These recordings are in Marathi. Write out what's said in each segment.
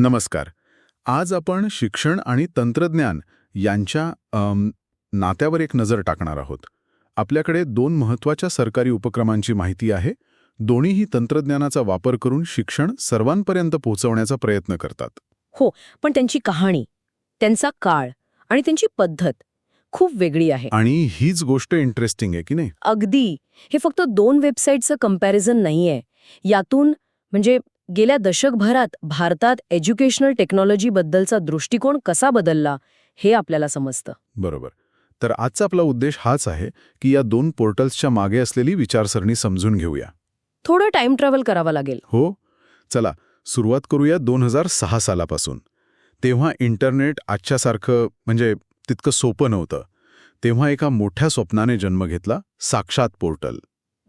नमस्कार. आज आपण शिक्षण आणि तंत्रज्ञान यांच्या नात्यावर एक नजर टाकणार आहोत. आपल्याकडे दोन महत्त्वाच्या सरकारी उपक्रमांची माहिती आहे. दोन्हीही तंत्रज्ञानाचा वापर करून शिक्षण सर्वांपर्यंत पोहोचवण्याचा प्रयत्न करतात. पण त्यांची कहाणी त्यांचा काळ आणि त्यांची पद्धत खूप वेगळी आहे. आणि हीच गोष्ट इंटरेस्टिंग आहे की नाही? अगदी. हे फक्त दोन वेबसाईटचं कंपॅरिझन नाहीये. यातून म्हणजे गेल्या दशकभरात भारतात एज्युकेशनल टेक्नॉलॉजीबद्दलचा दृष्टिकोन कसा बदलला हे आपल्याला समजतं. बरोबर. तर आजचा आपला उद्देश हाच आहे की या दोन पोर्टल्सच्या मागे असलेली विचारसरणी समजून घेऊया. थोडं टाइम ट्रॅव्हल करावं लागेल. हो? चला सुरुवात करूया दोन हजार सहा सालापासून. तेव्हा इंटरनेट आजच्यासारखं म्हणजे तितकं सोपं नव्हतं. तेव्हा एका मोठ्या स्वप्नाने जन्म घेतला साक्षात पोर्टल.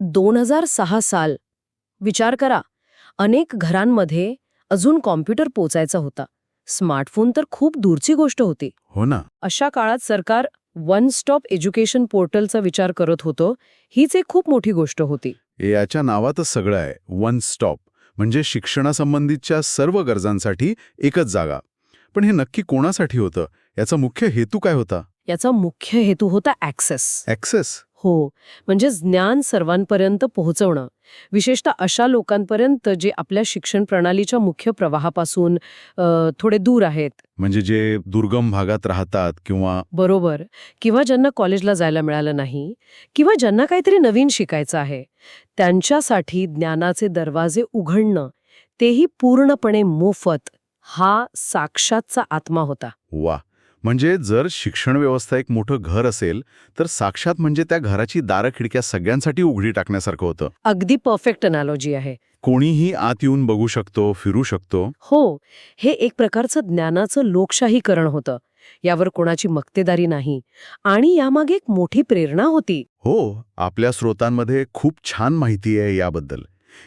दोन हजार सहा साल. विचार करा. अनेक घरांमध्ये अजून कॉम्प्युटर पोचायचा होता. स्मार्टफोन तर खूप दूरची गोष्ट होती. हो ना. अशा काळात सरकार वन स्टॉप एज्युकेशन पोर्टलचा विचार करत होतं हीच एक खूप मोठी गोष्ट होती. याच्या नावातच सगळं आहे वन स्टॉप. म्हणजे शिक्षणासंबंधीच्या सर्व गरजांसाठी एकच जागा. पण हे नक्की कोणासाठी होतं? याचा मुख्य हेतू काय होता? याचा मुख्य हेतू होता ॲक्सेस ॲक्सेस हो. म्हणजे ज्ञान सर्वांपर्यंत पोहोचवणं. विशेषतः अशा लोकांपर्यंत जे आपल्या शिक्षण प्रणालीच्या मुख्य प्रवाहापासून अ, थोडे दूर आहेत. म्हणजे जे दुर्गम भागात राहतात किंवा बरोबर. किंवा ज्यांना कॉलेजला जायला मिळालं नाही किंवा ज्यांना काहीतरी नवीन शिकायचं आहे त्यांच्यासाठी ज्ञानाचे दरवाजे उघडणं तेही पूर्णपणे मोफत. हा साक्षातचा आत्मा होता. वा. म्हणजे जर शिक्षण व्यवस्था एक मोठं घर असेल तर साक्षात म्हणजे त्या घराची दारं खिडक्या सगळ्यांसाठी उघडी टाकण्यासारखं होतं. अगदी परफेक्ट अनालॉजी आहे. कोणीही आत येऊन बघू शकतो फिरू शकतो. हो हे एक प्रकारचं ज्ञानाचं लोकशाहीकरण होतं. यावर कोणाची मक्तेदारी नाही. आणि यामागे एक मोठी प्रेरणा होती. हो आपल्या स्रोतांमध्ये खूप छान माहिती आहे याबद्दल.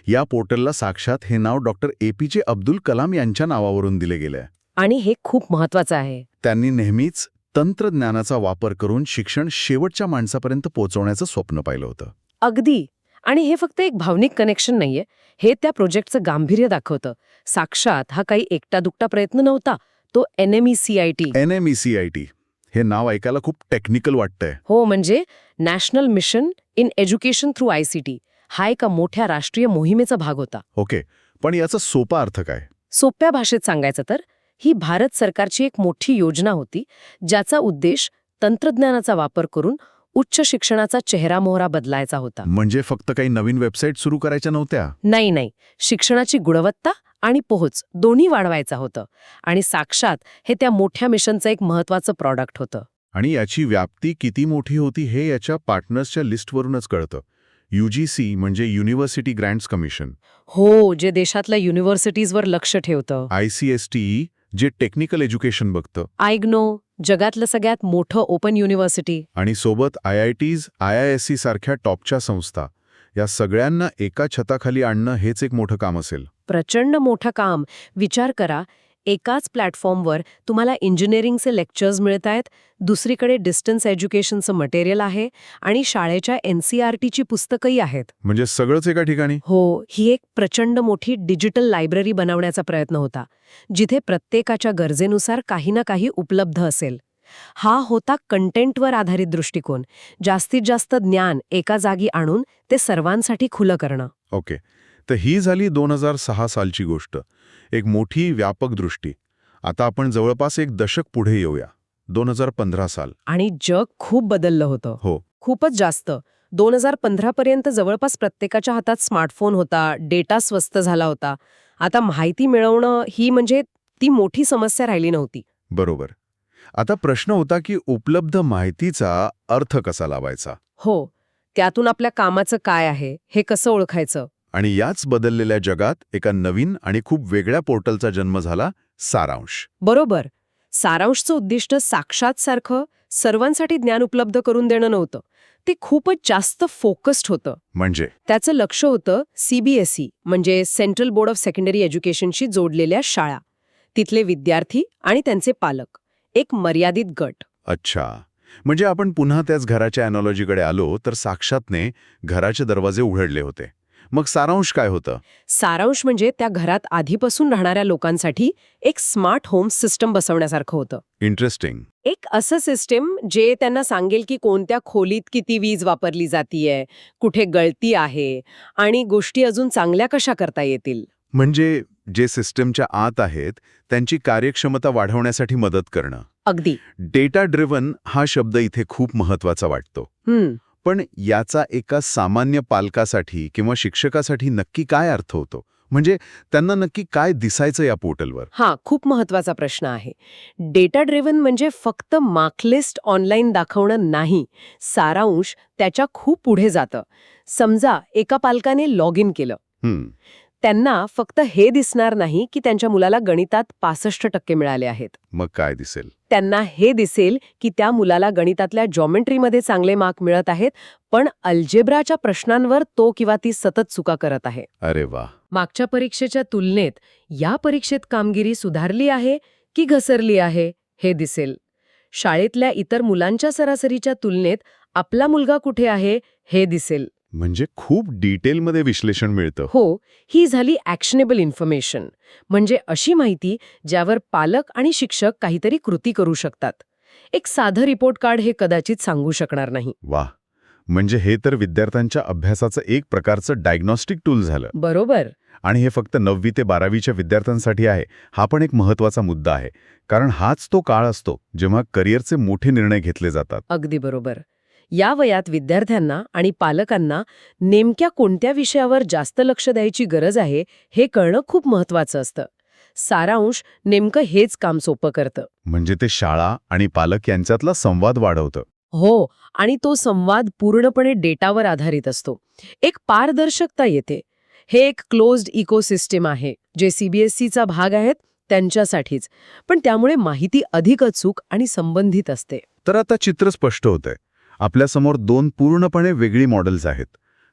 या पोर्टलला साक्षात हे नाव डॉक्टर ए पी जे अब्दुल कलाम यांच्या नावावरून दिले गेले आहे. आणि हे खूप महत्वाचं आहे. त्यांनी नेहमीच तंत्रज्ञानाचा वापर करून शिक्षण शेवटच्या माणसापर्यंत पोहोचवण्याचं स्वप्न पाहिलं होतं. अगदी. आणि हे फक्त एक भावनिक कनेक्शन नाहीये. हे त्या प्रोजेक्टचं गांभीर्य दाखवतं. साक्षात हा काही एकटा दुकटा प्रयत्न नव्हता. तो N M C I T N M E C I T हे नाव ऐकायला खूप टेक्निकल वाटतंय. हो म्हणजे national mission in education through I C T हा एका मोठ्या राष्ट्रीय मोहिमेचा भाग होता. ओके. पण याचा सोपा अर्थ काय? सोप्या भाषेत सांगायचं तर ही भारत सरकारची एक मोठी योजना होती ज्याचा उद्देश तंत्रज्ञानाचा वापर करून उच्च शिक्षणाचा चेहरामोहरा बदलायचा होता. म्हणजे फक्त काही नवीन वेबसाईट सुरू करायच्या नव्हत्या? नाही नाही. शिक्षणाची गुणवत्ता आणि पोहोच दोन्ही वाढवायचा होतं आणि साक्षात हे त्या मोठ्या मिशनचं एक महत्वाचं प्रॉडक्ट होतं. आणि याची व्याप्ती किती मोठी होती हे याच्या पार्टनर्सच्या लिस्टवरूनच कळतं. यूजीसी म्हणजे युनिव्हर्सिटी ग्रँट्स कमिशन. हो जे देशातल्या युनिव्हर्सिटीजवर लक्ष ठेवतं. आय सी एस टी जे टेक्निकल एज्युकेशन बघतं. आयग्नो जगातलं सगळ्यात मोठं ओपन युनिव्हर्सिटी. आणि सोबत I I Ts I I S C सारख्या टॉपच्या संस्था. या सगळ्यांना एका छताखाली आणणं हेच एक मोठं काम असेल. प्रचंड मोठं काम. विचार करा एकाच प्लॅटफॉर्मवर तुम्हाला इंजिनिअरिंगचे लेक्चर्स मिळत आहेत दुसरीकडे डिस्टन्स एज्युकेशनचं मटेरियल आहे आणि शाळेच्या एन सी आर टीची पुस्तकंही आहेत. म्हणजे सगळंच एका ठिकाणी? हो ही एक प्रचंड मोठी डिजिटल लायब्ररी बनवण्याचा प्रयत्न होता जिथे प्रत्येकाच्या गरजेनुसार काही ना काही उपलब्ध असेल. हा होता कंटेंटवर आधारित दृष्टिकोन जास्तीत जास्त ज्ञान एका जागी आणून ते सर्वांसाठी खुलं करणं. ओके तर ही झाली दोन हजार सहा सालची गोष्ट. एक मोठी व्यापक दृष्टी. आता आपण जवळपास एक दशक पुढे येऊया. दोन हजार पंधरा साल. आणि जग खूप बदललं होतं. हो. खूपच जास्त. दोन हजार पंधरा पर्यंत जवळपास प्रत्येकाच्या हातात स्मार्टफोन होता डेटा स्वस्त झाला होता. आता माहिती मिळवणं ही म्हणजे ती मोठी समस्या राहिली नव्हती. बरोबर. आता प्रश्न होता की उपलब्ध माहितीचा अर्थ कसा लावायचा? हो. त्यातून आपल्या कामाचं काय आहे हे कसं ओळखायचं? आणि याच बदललेल्या जगात एका नवीन आणि खूप वेगळ्या पोर्टलचा जन्म झाला सारांश. बरोबर. सारांशचं उद्दिष्ट साक्षात सारखं सर्वांसाठी ज्ञान उपलब्ध करून देणं नव्हतं. ते खूपच जास्त फोकस्ड होतं. म्हणजे? त्याचं लक्ष होतं सीबीएसई म्हणजे सेंट्रल बोर्ड ऑफ सेकंडरी एज्युकेशनशी जोडलेल्या शाळा. तिथले विद्यार्थी आणि त्यांचे पालक. एक मर्यादित गट. अच्छा. म्हणजे आपण पुन्हा त्याच घराच्या अॅनॉलॉजीकडे आलो तर साक्षातने घराचे दरवाजे उघडले होते. मग सारांश काय होतं? सारांश म्हणजे त्या घरात आधीपासून राहणाऱ्या लोकांसाठी एक स्मार्ट होम सिस्टम बसवण्यासारखं होतं. इंटरेस्टिंग. एक असं सिस्टम जे त्यांना सांगेल की कोणत्या खोलीत किती वीज वापरली जातीये कुठे गळती आहे आणि गोष्टी अजून चांगल्या कशा करता येतील. म्हणजे जे सिस्टमच्या आत आहेत त्यांची कार्यक्षमता वाढवण्यासाठी मदत करणं. अगदी. डेटा ड्रिव्हन हा शब्द इथे खूप महत्त्वाचा वाटतो. पण याचा एका सामान्य पालकासाठी किंवा शिक्षकासाठी नक्की काय अर्थ होतो? म्हणजे त्यांना नक्की काय दिसायचं या पोर्टलवर? हा खूप महत्त्वाचा प्रश्न आहे. डेटा ड्रिव्हन म्हणजे फक्त मार्कलिस्ट ऑनलाईन दाखवणं नाही. सारांश त्याच्या खूप पुढे जातं. समजा एका पालकाने लॉग इन केलं त्यांना फक्त हे दिसणार नाही की त्यांच्या मुलाला गणितात पासष्ट टक्के मिळाले आहेत. मग काय दिसेल? त्यांना हे दिसेल की त्या मुलाला गणितातल्या जॉमेट्रीमध्ये चांगले मार्क मिळत आहेत पण अल्जेब्राच्या प्रश्नांवर तो किंवा ती सतत चुका करत आहे. अरे वा मागच्या परीक्षेच्या तुलनेत या परीक्षेत कामगिरी सुधारली आहे की घसरली आहे हे दिसेल. शाळेतल्या इतर मुलांच्या सरासरीच्या तुलनेत आपला मुलगा कुठे आहे हे दिसेल. म्हणजे खूप डिटेलमध्ये विश्लेषण मिळतं. हो ही झाली ॲक्शनेबल इन्फॉर्मेशन म्हणजे अशी माहिती ज्यावर पालक आणि शिक्षक काहीतरी कृती करू शकतात. एक साधं रिपोर्ट कार्ड हे कदाचित सांगू शकणार नाही. वा म्हणजे हे तर विद्यार्थ्यांच्या अभ्यासाचं एक प्रकारचं डायग्नॉस्टिक टूल झालं. बरोबर. आणि हे फक्त नववी ते बारावीच्या विद्यार्थ्यांसाठी आहे. हा पण एक महत्त्वाचा मुद्दा आहे. कारण हाच तो काळ असतो जेव्हा करिअरचे मोठे निर्णय घेतले जातात. अगदी बरोबर. या वयात विद्यार्थ्यांना आणि पालकांना नेमक्या कोणत्या विषयावर जास्त लक्ष द्यायची गरज आहे हे कळणं खूप महत्वाचं असतं. सारांश नेमकं हेच काम सोपं करतं. म्हणजे ते शाळा आणि पालक यांच्यातला संवाद वाढवतं. हो आणि तो संवाद पूर्णपणे डेटावर आधारित असतो. एक पारदर्शकता येते. हे एक क्लोज्ड इकोसिस्टम आहे जे सीबीएसईचा भाग आहेत त्यांच्यासाठीच. पण त्यामुळे माहिती अधिक अचूक आणि संबंधित असते. तर आता चित्र स्पष्ट होतंय. आपल्यासमोर दोन पूर्णपणे वेगळी मॉडेल्स आहेत.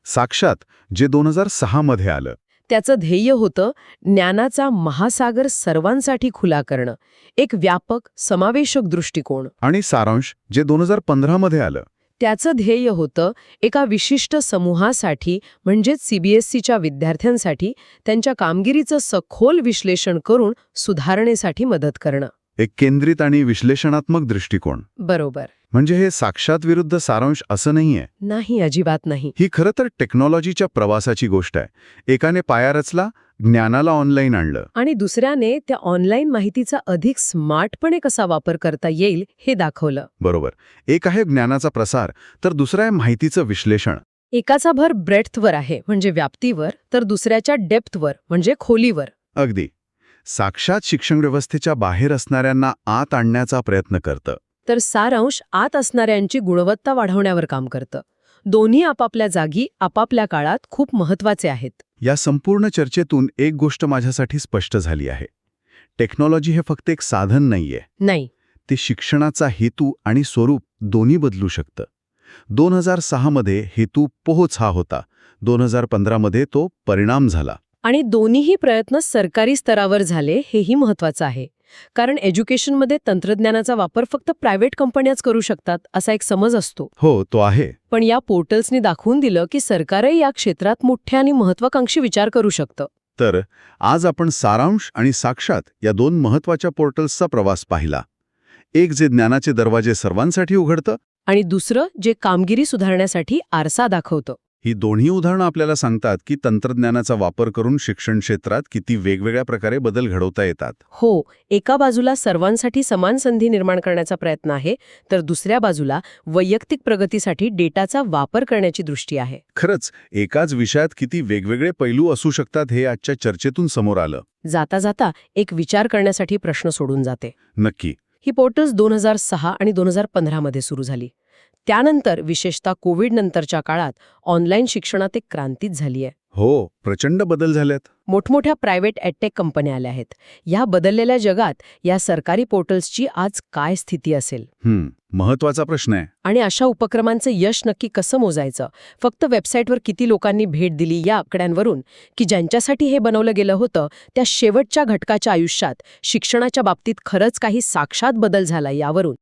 साक्षात जे दोन हजार सहामध्ये आलं. त्याचं ध्येय होतं ज्ञानाचा महासागर सर्वांसाठी खुला करणं. एक व्यापक समावेशक दृष्टिकोन. आणि सारांश जे दोन हजार पंधरामध्ये आलं. त्याचं ध्येय होतं एका विशिष्ट समूहासाठी म्हणजेच सीबीएसईच्या विद्यार्थ्यांसाठी त्यांच्या कामगिरीचं सखोल विश्लेषण करून सुधारणेसाठी मदत करणं. एक केंद्रित आणि विश्लेषणात्मक दृष्टिकोन. बरोबर. म्हणजे हे साक्षात विरुद्ध सारांश असं नाहीये. नाही अजिबात नाही. ही खरं तर टेक्नॉलॉजीच्या प्रवासाची गोष्ट आहे. एकाने पाया रचला ज्ञानाला ऑनलाईन आणलं. आणि दुसऱ्याने त्या ऑनलाईन माहितीचा अधिक स्मार्टपणे कसा वापर करता येईल हे दाखवलं. बरोबर. एक आहे ज्ञानाचा प्रसार तर दुसरा आहे माहितीचं विश्लेषण. एकाचा भर ब्रेथवर आहे म्हणजे व्याप्तीवर तर दुसऱ्याच्या डेप्थवर म्हणजे खोलीवर. अगदी. साक्षात शिक्षण व्यवस्थेच्या बाहेर असणाऱ्यांना आत आणण्याचा प्रयत्न करतं. तर सारांश आत असणाऱ्यांची गुणवत्ता वाढवण्यावर काम करतं. दोन्ही आपापल्या जागी आपापल्या काळात खूप महत्त्वाचे आहेत. या संपूर्ण चर्चेतून एक गोष्ट माझ्यासाठी स्पष्ट झाली आहे. टेक्नॉलॉजी हे फक्त एक साधन नाहीये. नाही. ते शिक्षणाचा हेतू आणि स्वरूप दोन्ही बदलू शकतं. दोन हजार सहामध्ये हेतू पोहोच हा होता. दोन हजार पंधरामध्ये तो परिणाम झाला. आणि दोन्हीही प्रयत्न सरकारी स्तरावर झाले हेही महत्वाचं आहे. कारण एज्युकेशनमध्ये तंत्रज्ञानाचा वापर फक्त प्रायव्हेट कंपन्याच करू शकतात असा एक समज असतो. हो तो आहे. पण या पोर्टल्सनी दाखवून दिलं की सरकारही या क्षेत्रात मोठ्या आणि महत्वाकांक्षी विचार करू शकतं. तर आज आपण सारांश आणि साक्षात या दोन महत्त्वाच्या पोर्टल्सचा प्रवास पाहिला. एक जे ज्ञानाचे दरवाजे सर्वांसाठी उघडतं आणि दुसरं जे कामगिरी सुधारण्यासाठी आरसा दाखवतं. ही दोन्ही उदाहरणं आपल्याला सांगतात की तंत्रज्ञानाचा वापर करून शिक्षण क्षेत्रात किती वेगवेगळ्या प्रकारे बदल घडवता येतात. हो एका बाजूला सर्वांसाठी समान संधी निर्माण करण्याचा प्रयत्न आहे तर दुसऱ्या बाजूला वैयक्तिक प्रगतीसाठी डेटाचा वापर करण्याची दृष्टी आहे. खरंच एकाच विषयात किती वेगवेगळे पैलू असू शकतात हे आजच्या चर्चेतून समोर आलं. जाता जाता एक विचार करण्यासाठी प्रश्न सोडून जाते. नक्की. ही पोर्टल्स दोन हजार सहा आणि दोन हजार पंधरामध्ये सुरू झाली. त्यानंतर विशेषतः कोविड नंतरच्या काळात ऑनलाईन शिक्षणात एक क्रांतीच झाली आहे. हो प्रचंड बदल झालेत. मोठमोठ्या प्रायव्हेट ॲडटेक कंपन्या आल्या आहेत. या बदललेल्या जगात या सरकारी पोर्टल्सची आज काय स्थिती असेल? हम्म महत्त्वाचा प्रश्न आहे. आणि अशा उपक्रमांचं यश नक्की कसं मोजायचं? फक्त वेबसाईटवर किती लोकांनी भेट दिली या आकड्यांवरून की ज्यांच्यासाठी हे बनवलं गेलं होतं त्या शेवटच्या घटकाच्या आयुष्यात शिक्षणाच्या बाबतीत खरंच काही साक्षात बदल झाला यावरून?